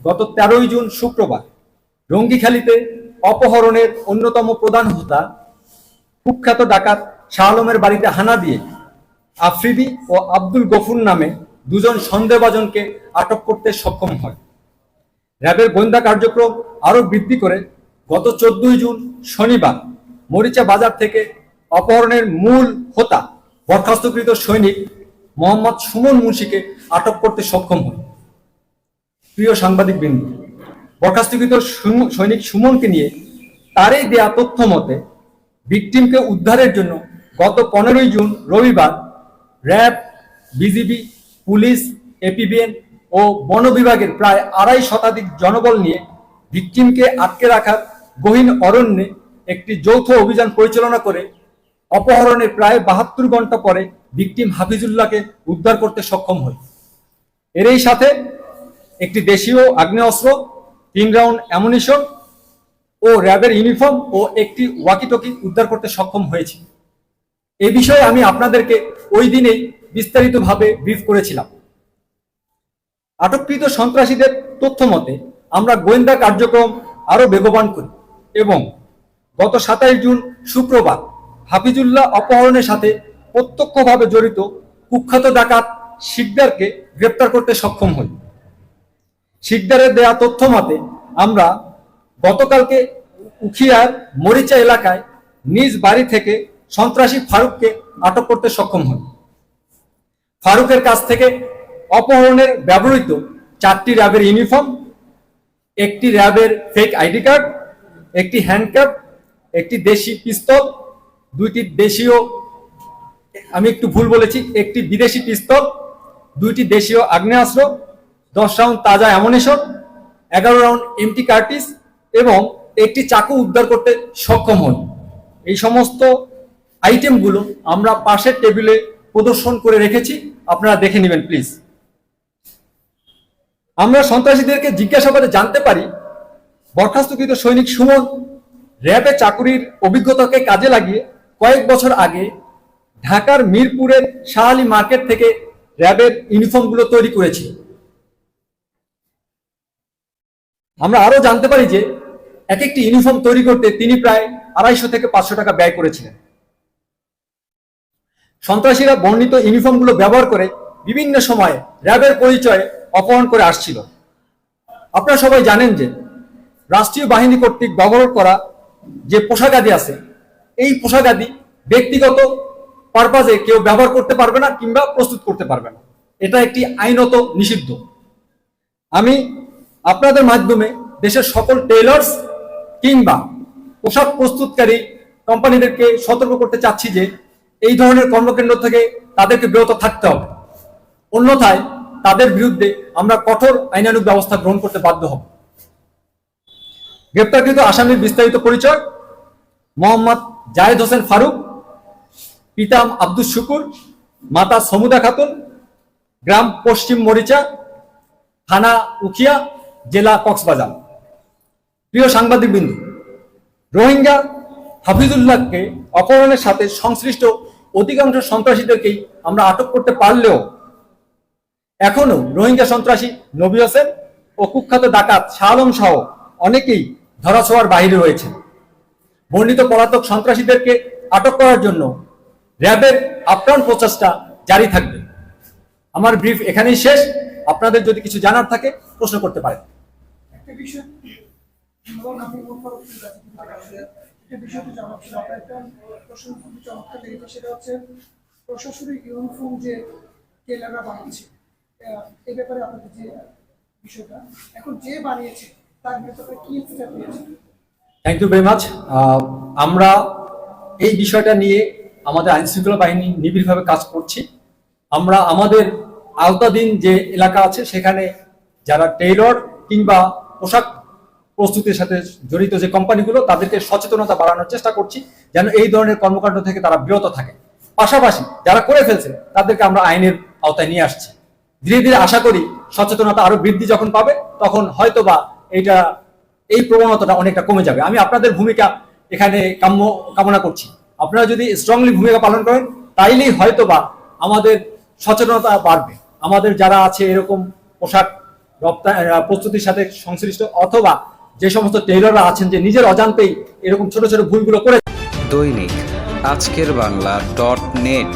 গত তেরোই জুন শুক্রবার রঙ্গিখালিতে অপহরণের অন্যতম প্রধান হোতা, কুখ্যাত ডাকাত শাহ আলমের বাড়িতে হানা দিয়ে আফ্রিদি ও আব্দুল গফুর নামে দুজন সন্দেহভাজনকে আটক করতে সক্ষম হয়। র্যাবের গোয়েন্দা কার্যক্রম আরও বৃদ্ধি করে গত চোদ্দই জুন শনিবার মরিচা বাজার থেকে অপহরণের মূল হোতা, বরখাস্তকৃত সৈনিক মোহাম্মদ সুমন মুন্সিকে আটক করতে সক্ষম হয়। প্রিয় সাংবাদিক বিন্দু বরখাস্তকৃত সৈনিক সুমনকে নিয়ে তারই দেয়া তথ্য মতে ভিকটিমকে উদ্ধারের জন্য গত পনেরোই জুন রবিবার র্যাব, বিজিবি, পুলিশ, এপিবিএন ও বন বিভাগের প্রায় আড়াই শতাধিক জনবল নিয়ে ভিকটিমকে আটকে রাখার গহীন অরণ্যে একটি যৌথ অভিযান পরিচালনা করে অপহরণের প্রায় বাহাত্তর ঘণ্টা পরে ভিকটিম হাফিজুল্লাহকে উদ্ধার করতে সক্ষম হয়। এরই সাথে একটি দেশীয় আগ্নেয়াস্ত্র, তিন রাউন্ড অ্যামুনিশন ও র্যাবের ইউনিফর্ম ও একটি ওয়াকিটকি উদ্ধার করতে সক্ষম হয়েছি। এ বিষয়ে আমি আপনাদেরকে ওই দিনেই বিস্তারিতভাবে ব্রিফ করেছিলাম। আটককৃত সন্ত্রাসীদের তথ্য মতে, আমরা গোয়েন্দা কার্যক্রম আরও বেগবান করি এবং গত সাতাইশ জুন শুক্রবার হাফিজুল্লাহ অপহরণের সাথে প্রত্যক্ষভাবে জড়িত কুখ্যাত ডাকাত শিকদারকে গ্রেপ্তার করতে সক্ষম হই। শিকদারের দেয়া তথ্য মতে আমরা গতকালকে উখিয়ার মরিচা এলাকায় নিজ বাড়ি থেকে সন্ত্রাসী ফারুককে আটক করতে সক্ষম হই ফারুকের কাছ থেকে অপহরণের ব্যবহৃত চারটি র্যাবের ইউনিফর্ম, একটি র্যাবের ফেক আইডি কার্ড, একটি হ্যান্ডক্যাপ একটি দেশি পিস্তল, দুইটি দেশীয়, আমি একটু ভুল বলেছি, একটি বিদেশি পিস্তল, দুইটি দেশীয় আগ্নেয়াস্ত্র দশ রাউন্ড তাজা অ্যামোনেশন এগারো রাউন্ড এমটি কার্টিস এবং একটি চাকু উদ্ধার করতে সক্ষম হন। এই সমস্ত আইটেমগুলো আমরা পাশের টেবিলে প্রদর্শন করে রেখেছি। আপনারা দেখে নেবেন প্লিজ আমরা সন্ত্রাসীদেরকে জিজ্ঞাসাবাদে জানতে পারি, বরখাস্তকৃত সৈনিক সুমন র্যাবে চাকুরির অভিজ্ঞতাকে কাজে লাগিয়ে কয়েক বছর আগে ঢাকার মিরপুরের শাহ মার্কেট থেকে র্যাবের ইউনিফর্মগুলো তৈরি করেছি। আমরা আরও জানতে পারি যে এক একটি ইউনিফর্ম তৈরি করতে তিনি প্রায় আড়াইশো থেকে পাঁচশো টাকা ব্যয় করেছিলেন। সন্ত্রাসীরা বর্ণিত ইউনিফর্মগুলো ব্যবহার করে বিভিন্ন সময়ে র্যাবের পরিচয়ে অপহরণ করে আসছিল। আপনারা সবাই জানেন যে রাষ্ট্রীয় বাহিনী কর্তৃক ব্যবহার করা যে পোশাকাদি আছে, এই পোশাকাদি ব্যক্তিগত পারপাজে কেউ ব্যবহার করতে পারবে না কিংবা প্রস্তুত করতে পারবে না। এটা একটি আইনত নিষিদ্ধ। আমি আপনাদের মাধ্যমে দেশের সকল টেলার্স কিংবা পোশাক প্রস্তুতকারী কোম্পানিদেরকে সতর্ক করতে চাচ্ছি যে এই ধরনের কর্মকেন্দ্র থেকে তাদেরকে বিরত থাকতে হবে। অন্যথায় তাদের বিরুদ্ধে আমরা কঠোর আইনানুগ ব্যবস্থা গ্রহণ করতে বাধ্য হব। গ্রেপ্তারকৃত আসামির বিস্তারিত পরিচয় মোহাম্মদ জায়েদ হোসেন ফারুক, পিতাম আব্দুল শুকুর, মাতা সমুদা খাতুন, গ্রাম পশ্চিম মরিচা, থানা উখিয়া জেলা কক্সবাজার। প্রিয় সাংবাদিক বিন্দু রোহিঙ্গা হাফিজুল্লাহকে অপহরণের সাথে সংশ্লিষ্ট অধিকাংশ সন্ত্রাসীদেরকেই আমরা আটক করতে পারলেও এখনও রোহিঙ্গা সন্ত্রাসী নবী হোসেন ও কুখ্যাত ডাকাত শাহ আলম সহ অনেকেই ধরাছোঁয়ার বাইরে রয়েছে। বর্ণিত পলাতক সন্ত্রাসীদেরকে আটক করার জন্য র্যাবের আপ্রাণ প্রচেষ্টা জারি থাকবে। আমার ব্রিফ এখানেই শেষ। আপনাদের যদি কিছু জানার থাকে প্রশ্ন করতে পারেন। একটা বিষয় আমি মোহাম্মদ রফিকুল গাজী বিষয়টি জানার ছিল আপনার একটা প্রশ্ন খুবই চমৎকার লেগেছে সেটা হচ্ছে প্রশাসনিক ইউনিফর্ম যে টেলাররা বানিয়েছে আহ, এই ব্যাপারে আপনাদের যে বিষয়টা এখন যে বানিয়েছে তার ব্যাপারে কি স্টেপ নিয়েছে থ্যাংক ইউ ভেরি মাচ আমরা এই বিষয়টা নিয়ে আমাদের আইনশৃঙ্খলা বাহিনী নিবিড়ভাবে কাজ করছি। আমরা আমাদের আওতাধীন যে এলাকা আছে, সেখানে যারা টেইলর কিংবা পোশাক প্রস্তুতির সাথে জড়িত যে কোম্পানিগুলো, তাদেরকে সচেতনতা বাড়ানোর চেষ্টা করছি, যেন এই ধরনের কর্মকাণ্ড থেকে তারা বিরত থাকে। পাশাপাশি যারা করে ফেলছে তাদেরকে আমরা আইনের আওতায় নিয়ে আসছি। ধীরে ধীরে আশা করি সচেতনতা আরও বৃদ্ধি যখন পাবে, তখন হয়তোবা এইটা, এই প্রবণতাটা অনেকটা কমে যাবে। আমি আপনাদের ভূমিকা এখানে কাম্য, কামনা করছি। আপনারা যদি স্ট্রংলি ভূমিকা পালন করেন, তাইলেই হয়তোবা আমাদের সচেতনতা বাড়বে। আমাদের যারা আছে এরকম পোশাক রপ্তানি প্রস্তুতির সাথে সংশ্লিষ্ট, অথবা যে সমস্ত টেইলররা আছেন যে নিজের অজান্তেই এরকম ছোট ছোট ভুলগুলো করে দৈনিক আজকের বাংলা ডট নেট